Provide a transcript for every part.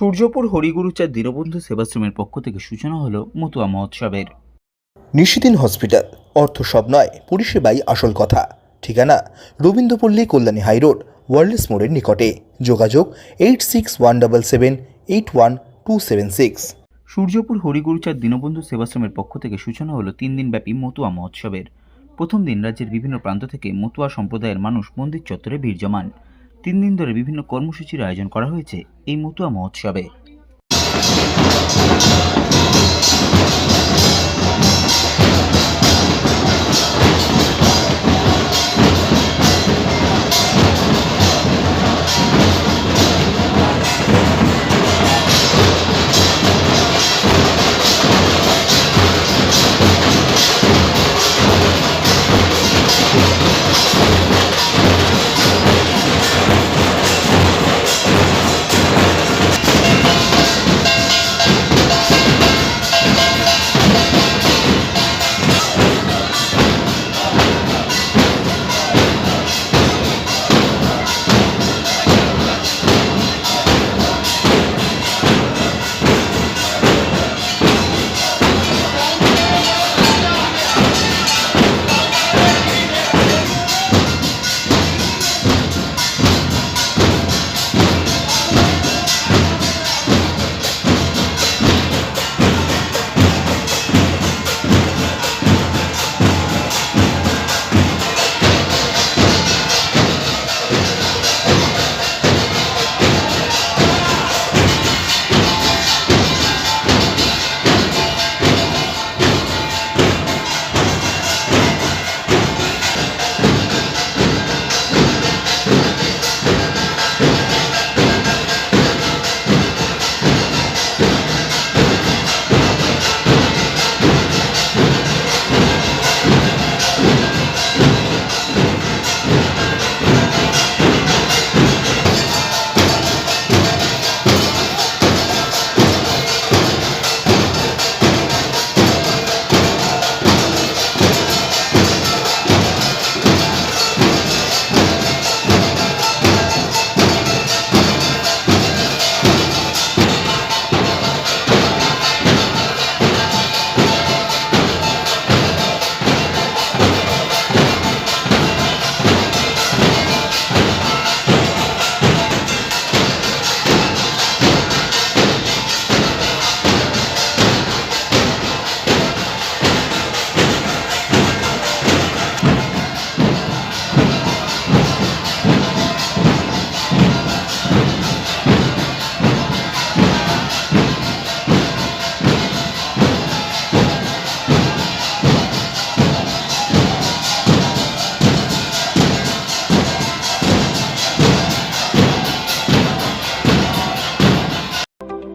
সূর্যপুর হরিগুরুচার দীনবন্ধু সেবাশ্রমের পক্ষ থেকে সূচনা হলো মতুয়া মহোৎসবের। নিশিদিন হসপিটাল অর্থ সব নয় পরিষেবাই আসল কথা। ঠিকানা রবীন্দ্রপল্লী কল্যাণী হাইরোড ওয়ার্ল্ডস মোড়ের নিকটে। যোগাযোগ eight six one double seven eight one two seven six. Suryapur হরিগুরুচার Dinabandhu সেবাশ্রমের পক্ষ থেকে সূচনা হলো তিন দিনব্যাপী মতুয়া মহোৎসবের। প্রথম দিন রাজ্যের বিভিন্ন প্রান্ত থেকে মতুয়া সম্প্রদায়ের মানুষ মন্দির চত্বরে ভিড় জমান। তিন দিন ধরে বিভিন্ন কর্মসূচির আয়োজন করা হয়েছে এই মতুয়া মহোৎসবে।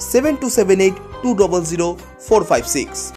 7278 200456.